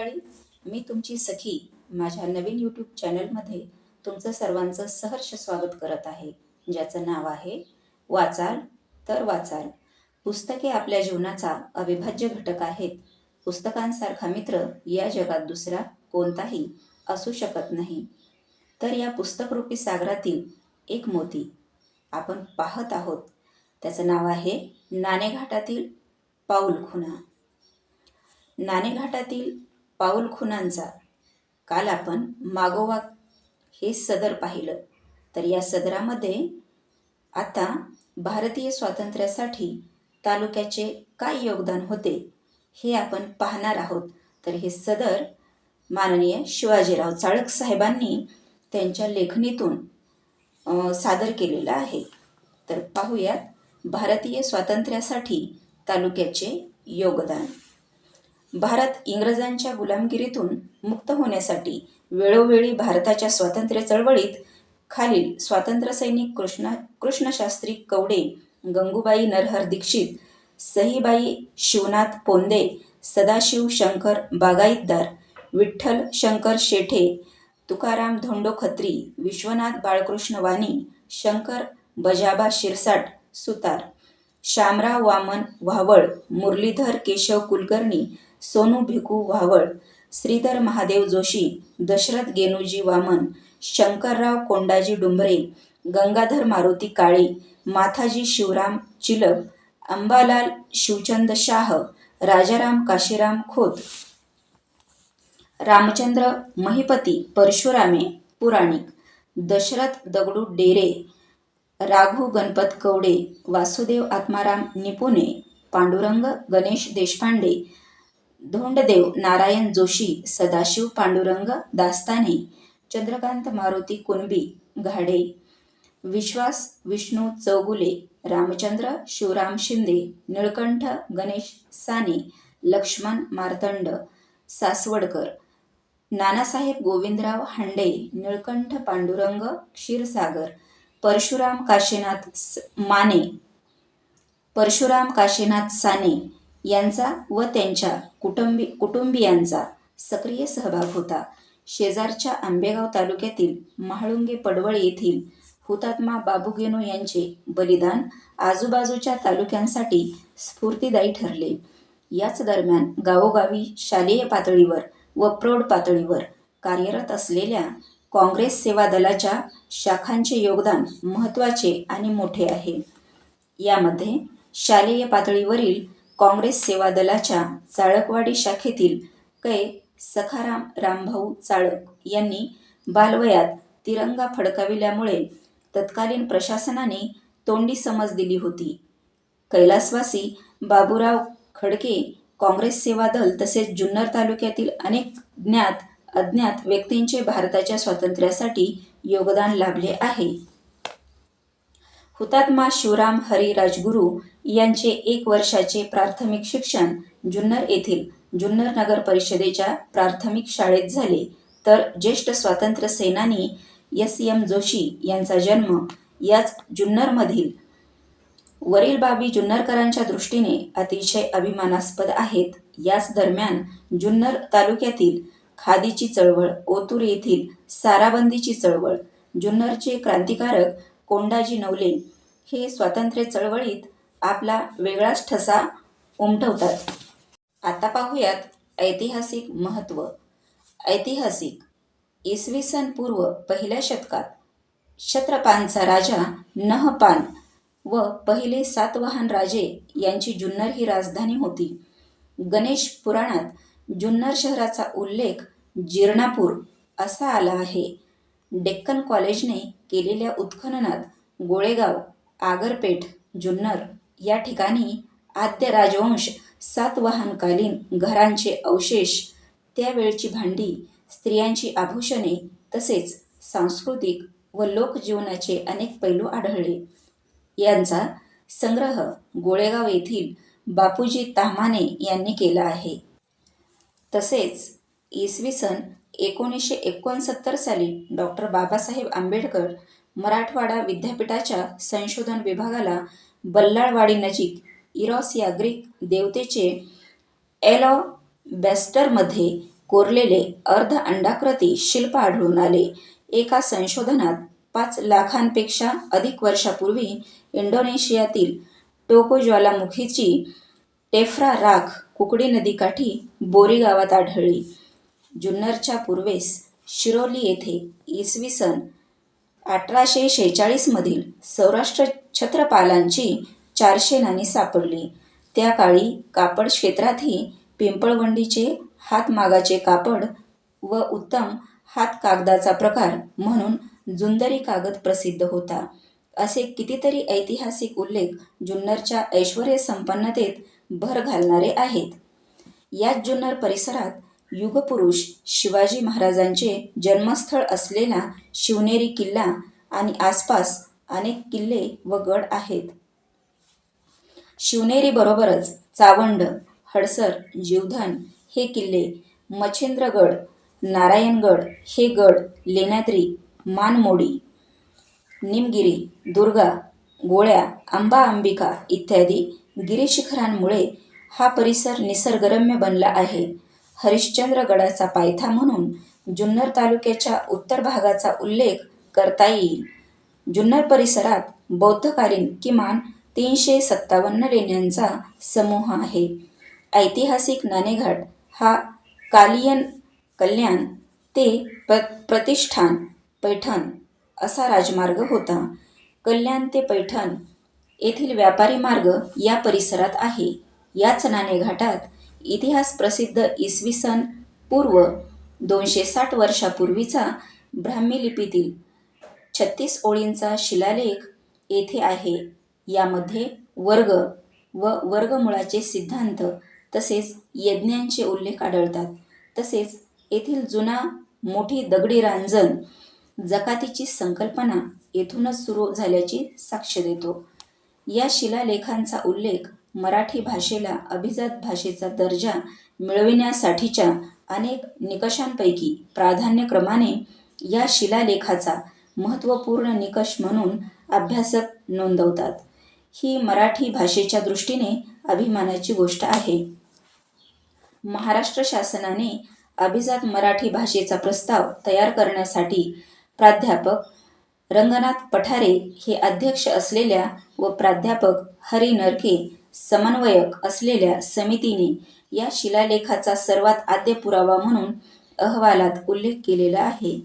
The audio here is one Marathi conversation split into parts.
मंडळी मी तुमची सखी माझ्या नवीन यूट्यूब चॅनलमध्ये तुमचं सर्वांचं सहर्ष स्वागत करत आहे. ज्याचं नाव आहे वाचाल तर वाचाल. पुस्तके आपल्या जीवनाचा अविभाज्य घटक आहेत. पुस्तकांसारखा मित्र या जगात दुसरा कोणताही असू शकत नाही. तर या पुस्तकरूपी सागरातील एक मोती आपण पाहत आहोत. त्याचं नाव आहे नाणेघाटातील पाऊल खुणा. नाणेघाटातील पाऊल खुणांचा काल आपण मागोवा हे सदर पाहिलं. तर या सदरामध्ये आता भारतीय स्वातंत्र्यासाठी तालुक्याचे काय योगदान होते हे आपण पाहणार आहोत. तर हे सदर माननीय शिवाजीराव चाळक साहेबांनी त्यांच्या लेखणीतून सादर केलेलं आहे. तर पाहूयात भारतीय स्वातंत्र्यासाठी तालुक्याचे योगदान. भारत इंग्रजांच्या गुलामगिरीतून मुक्त होण्यासाठी वेळोवेळी भारताच्या स्वातंत्र्य चळवळीत खालील स्वातंत्र्यसैनिक कृष्ण कृष्णशास्त्री कवडे गंगूबाई नरहर दीक्षित सहीबाई शिवनाथ पोंदे सदाशिव शंकर बागाईतदार विठ्ठल शंकर शेठे तुकाराम धोंडो खत्री विश्वनाथ बाळकृष्ण वाणी शंकर बजाबा शिरसाट सुतार शामराव वामन व्हावळ मुरलीधर केशव कुलकर्णी सोनू भिकू व्हावळ श्रीधर महादेव जोशी दशरथ गेनुजी वामन शंकरराव कोंडाजी डुंबरे गंगाधर मारुती काळे माथाजी शिवराम चिलप अंबालाल शिवचंद शाह राजाराम काशीराम खोत रामचंद्र महिपती परशुरामे पुराणिक दशरथ दगडू डेरे राघू गणपत कवडे वासुदेव आत्माराम निपुणे पांडुरंग गणेश देशपांडे धोंडदेव नारायण जोशी सदाशिव पांडुरंग दास्ताने चंद्रकांत मारुती कुणबी घाडे विश्वास विष्णू चौगुले रामचंद्र शिवराम शिंदे निळकंठ गणेश साने लक्ष्मण मार्तंड सासवडकर नानासाहेब गोविंदराव हांडे निळकंठ पांडुरंग क्षीरसागर परशुराम काशीनाथ स- माने परशुराम काशीनाथ साने यांचा व त्यांच्या कुटुंबी कुटुंबियांचा सक्रिय सहभाग होता. शेजारच्या आंबेगाव तालुक्यातील महाळुंगे पडवळ येथील हुतात्मा बाबूगेनो यांचे बलिदान आजूबाजूच्या तालुक्यांसाठी स्फूर्तीदायी ठरले. याच दरम्यान गावोगावी शालेय पातळीवर व प्रौढ पातळीवर कार्यरत असलेल्या काँग्रेस सेवा दलाच्या शाखांचे योगदान महत्त्वाचे आणि मोठे आहे. यामध्ये शालेय पातळीवरील काँग्रेस सेवा दलाच्या चाळकवाडी शाखेतील कै. सखाराम रामभाऊ चाळक यांनी बालवयात तिरंगा फडकाविल्यामुळे तत्कालीन प्रशासनाने तोंडी समज दिली होती. कैलासवासी बाबूराव खडके काँग्रेस सेवा दल तसेच जुन्नर तालुक्यातील अनेक ज्ञात अज्ञात व्यक्तींचे भारताच्या स्वातंत्र्यासाठी योगदान लाभले आहे. हुतात्मा शिवराम हरी राजगुरू यांचे एक वर्षाचे प्राथमिक शिक्षण जुन्नर येथील जुन्नर नगर परिषदेच्या प्राथमिक शाळेत झाले. तर ज्येष्ठ स्वातंत्र्य सेनानी एस. एम. जोशी यांचा जन्म याच जुन्नरमधील वरील बाबी जुन्नरकरांच्या दृष्टीने अतिशय अभिमानास्पद आहेत. याच दरम्यान जुन्नर तालुक्यातील खादीची चळवळ ओतूर येथील साराबंदीची चळवळ जुन्नरचे क्रांतिकारक कोंडाजी नवले हे स्वातंत्र्य चळवळीत आपला वेगळाच ठसा उमटवतात. आता पाहूयात ऐतिहासिक महत्त्व ऐतिहासिक. इसवी सन पूर्व पहिल्या शतकात क्षत्रपानचा राजा नहपान व पहिले सातवाहन राजे यांची जुन्नर ही राजधानी होती. गणेश पुराणात जुन्नर शहराचा उल्लेख जीर्णापूर असा आला आहे. डेक्कन कॉलेजने केलेल्या उत्खननात गोळेगाव आगरपेठ जुन्नर या ठिकाणी आद्य राजवंश सातवाहनकालीन घरांचे अवशेष त्यावेळची भांडी स्त्रियांची आभूषणे तसेच सांस्कृतिक व लोकजीवनाचे अनेक पैलू आढळले. यांचा संग्रह गोळेगाव येथील बापूजी तामाने यांनी केला आहे. तसेच इसवी सन एकोणीसशे एकोणसत्तर साली डॉक्टर बाबासाहेब आंबेडकर मराठवाडा विद्यापीठाच्या संशोधन विभागाला बल्लाळवाडी नजीक इरॉस या ग्रीक देवतेचे एलॉबॅस्टरमध्ये कोरलेले अर्ध अंडाकृती शिल्प आढळून आले. एका संशोधनात पाच लाखांपेक्षा अधिक वर्षापूर्वी इंडोनेशियातील टोको ज्वालामुखीची टेफ्रा राख कुकडी नदीकाठी बोरी गावात आढळली. जुन्नरच्या पूर्वेस शिरोली येथे इसवी सन अठराशे शेहेचाळीसमधील सौराष्ट्र छत्रपालांची चारशे नाणी सापडली. त्या काळी कापड क्षेत्रातही पिंपळवंडीचे हातमागाचे कापड व उत्तम हातकागदाचा प्रकार म्हणून जुंदरी कागद प्रसिद्ध होता. असे कितीतरी ऐतिहासिक उल्लेख जुन्नरच्या ऐश्वर्यसंपन्नतेत भर घालणारे आहेत. याच जुन्नर परिसरात युगपुरुष शिवाजी महाराजांचे जन्मस्थळ असलेला शिवनेरी किल्ला आणि आसपास अनेक किल्ले व गड आहेत. शिवनेरीबरोबरच चावंड हडसर जीवधन हे किल्ले मच्छिंद्रगड नारायणगड हे गड लेण्याद्री मानमोडी निमगिरी दुर्गा गोळ्या आंबा अंबिका इत्यादी गिरीशिखरांमुळे हा परिसर निसर्गरम्य बनला आहे. हरिश्चंद्रगडाचा पायथा म्हणून जुन्नर तालुक्याच्या उत्तर भागाचा उल्लेख करता येईल. जुन्नर परिसरात बौद्धकालीन किमान तीनशे सत्तावन्न लेण्यांचा समूह आहे. ऐतिहासिक नाणेघाट हा कालियन कल्याण ते प्र प्रतिष्ठान पैठण असा राजमार्ग होता. कल्याण ते पैठण येथील व्यापारी मार्ग या परिसरात आहे. याच नाणेघाटात इतिहास प्रसिद्ध इसवी सन पूर्व दोनशे साठ वर्षापूर्वीचा ब्राह्मी लिपीतील छत्तीस ओळींचा शिलालेख येथे आहे. यामध्ये वर्ग व वर्गमुळाचे सिद्धांत तसेच यज्ञांचे उल्लेख आढळतात. तसेच येथील जुना मोठी दगडी रांजण जकातीची संकल्पना येथूनच सुरू झाल्याची साक्ष देतो. या शिलालेखांचा उल्लेख मराठी भाषेला अभिजात भाषेचा दर्जा मिळविण्यासाठीच्या अनेक निकषांपैकी प्राधान्यक्रमाने या शिलालेखाचा महत्त्वपूर्ण निकष म्हणून अभ्यासक नोंदवतात. ही मराठी भाषेच्या दृष्टीने अभिमानाची गोष्ट आहे. महाराष्ट्र शासनाने अभिजात मराठी भाषेचा प्रस्ताव तयार करण्यासाठी प्राध्यापक रंगनाथ पठारे हे अध्यक्ष असलेल्या व प्राध्यापक हरी नरके समन्वयक असलेल्या समितीने या शिलालेखाचा सर्वात आद्य पुरावा म्हणून अहवालात उल्लेख केलेला आहे.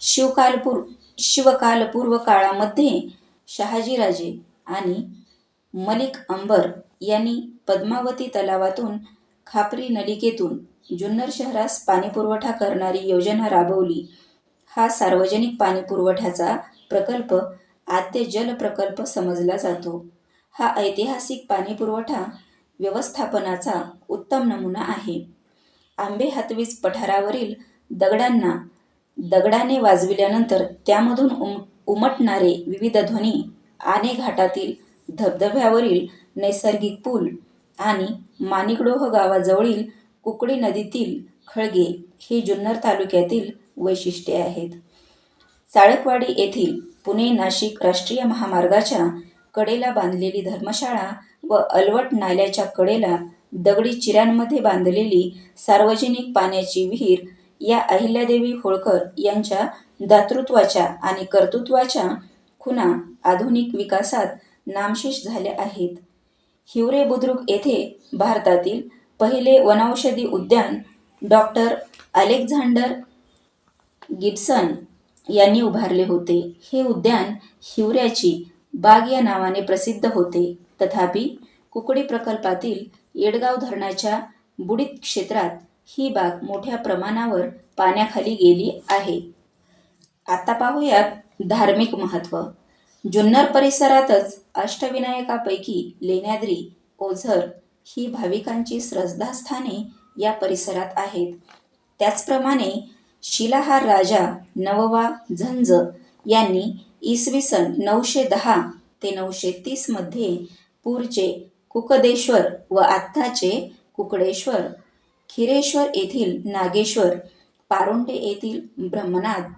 शिवकालपूर शिवकालपूर्व काळामध्ये शहाजीराजे आणि मलिक अंबर यांनी पद्मावती तलावातून खापरी नलिकेतून जुन्नर शहरास पाणीपुरवठा करणारी योजना राबवली. हा सार्वजनिक पाणीपुरवठ्याचा प्रकल्प आद्य जल प्रकल्प समजला जातो. हा ऐतिहासिक पाणीपुरवठा व्यवस्थापनाचा उत्तम नमुना आहे. आंबे हातवीज पठारावरील दगडांना दगडाने वाजविल्यानंतर त्यामधून उम उमटणारे विविध ध्वनी आने घाटातील धबधब्यावरील नैसर्गिक पूल आणि माणिकडोह गावाजवळील कुकडी नदीतील खळगे ही जुन्नर तालुक्यातील वैशिष्ट्ये आहेत. चाळकवाडी येथील पुणे नाशिक राष्ट्रीय महामार्गाच्या कडेला बांधलेली धर्मशाळा व अलवट नाल्याच्या कडेला दगडी चिऱ्यांमध्ये बांधलेली सार्वजनिक पाण्याची विहीर या अहिल्यादेवी होळकर यांच्या दातृत्वाच्या आणि कर्तृत्वाच्या खुणा आधुनिक विकासात नामशेष झाल्या आहेत. हिवरे बुद्रुक येथे भारतातील पहिले वनौषधी उद्यान डॉक्टर अलेक्झांडर गिब्सन यांनी उभारले होते. हे उद्यान हिवऱ्याची बाग या नावाने प्रसिद्ध होते. तथापि कुकडी प्रकल्पातील येडगाव धरणाच्या बुडीत क्षेत्रात ही बाग मोठ्या प्रमाणावर पाण्याखाली गेली आहे. आता पाहूयात धार्मिक महत्त्व जुन्नर परिसरातच अष्टविनायकापैकी लेण्याद्री ओझर ही भाविकांची श्रद्धास्थाने या परिसरात आहेत. त्याचप्रमाणे शिलाहार राजा नववा झंज यांनी इसवी सन नऊशे दहा ते नऊशे तीसमध्ये पूरचे कुकदेश्वर व आत्ताचे कुकडेश्वर. खिरेश्वर येथील नागेश्वर पारोंडे येथील ब्रह्मनाथ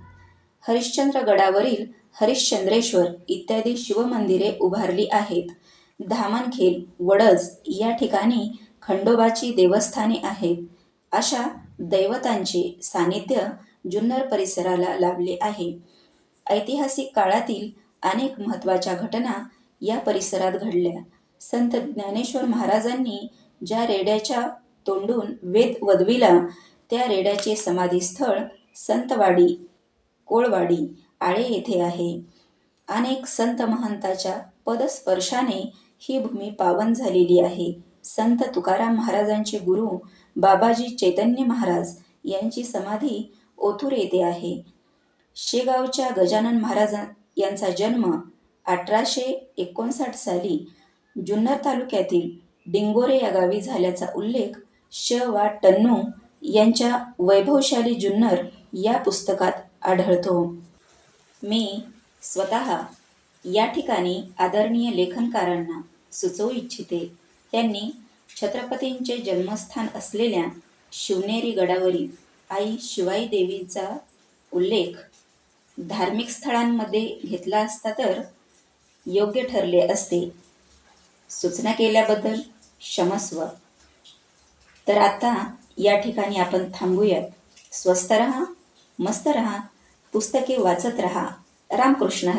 हरिश्चंद्रगडावरील हरिश्चंद्रेश्वर इत्यादी शिवमंदिरे उभारली आहेत. धामणखेल वडज या ठिकाणी खंडोबाची देवस्थाने आहेत. अशा दैवतांचे सानिध्य जुन्नर परिसराला लाभले आहे. ऐतिहासिक काळातील अनेक महत्त्वाच्या घटना या परिसरात घडल्या. संत ज्ञानेश्वर महाराजांनी ज्या रेड्याच्या तोंडून वेद वदविला त्या रेड्याचे समाधीस्थळ संतवाडी कोळवाडी आळे येथे आहे. अनेक संत महंताच्या पदस्पर्शाने ही भूमी पावन झालेली आहे. संत तुकाराम महाराजांचे गुरु बाबाजी चैतन्य महाराज यांची समाधी ओथूर येथे आहे. शेगावच्या गजानन महाराज यांचा जन्म अठराशे एकोणसाठ साली जुन्नर तालुक्यातील डिंगोरे या गावी झाल्याचा उल्लेख श. वा. टन्नू यांच्या वैभवशाली जुन्नर या पुस्तकात आढळतो. मी स्वतः या ठिकाणी आदरणीय लेखनकारांना सुचवू इच्छिते. त्यांनी छत्रपतींचे जन्मस्थान असलेल्या शिवनेरी गडावरील आई शिवाई देवीचा उल्लेख धार्मिक स्थळांमध्ये घेतला असता तर योग्य ठरले असते. सूचना केल्याबद्दल क्षमस्व. तर आता या ठिकाणी आपण थांबूयात. स्वस्त रहा मस्त रहा पुस्तके वाचत रहा. रामकृष्ण हरी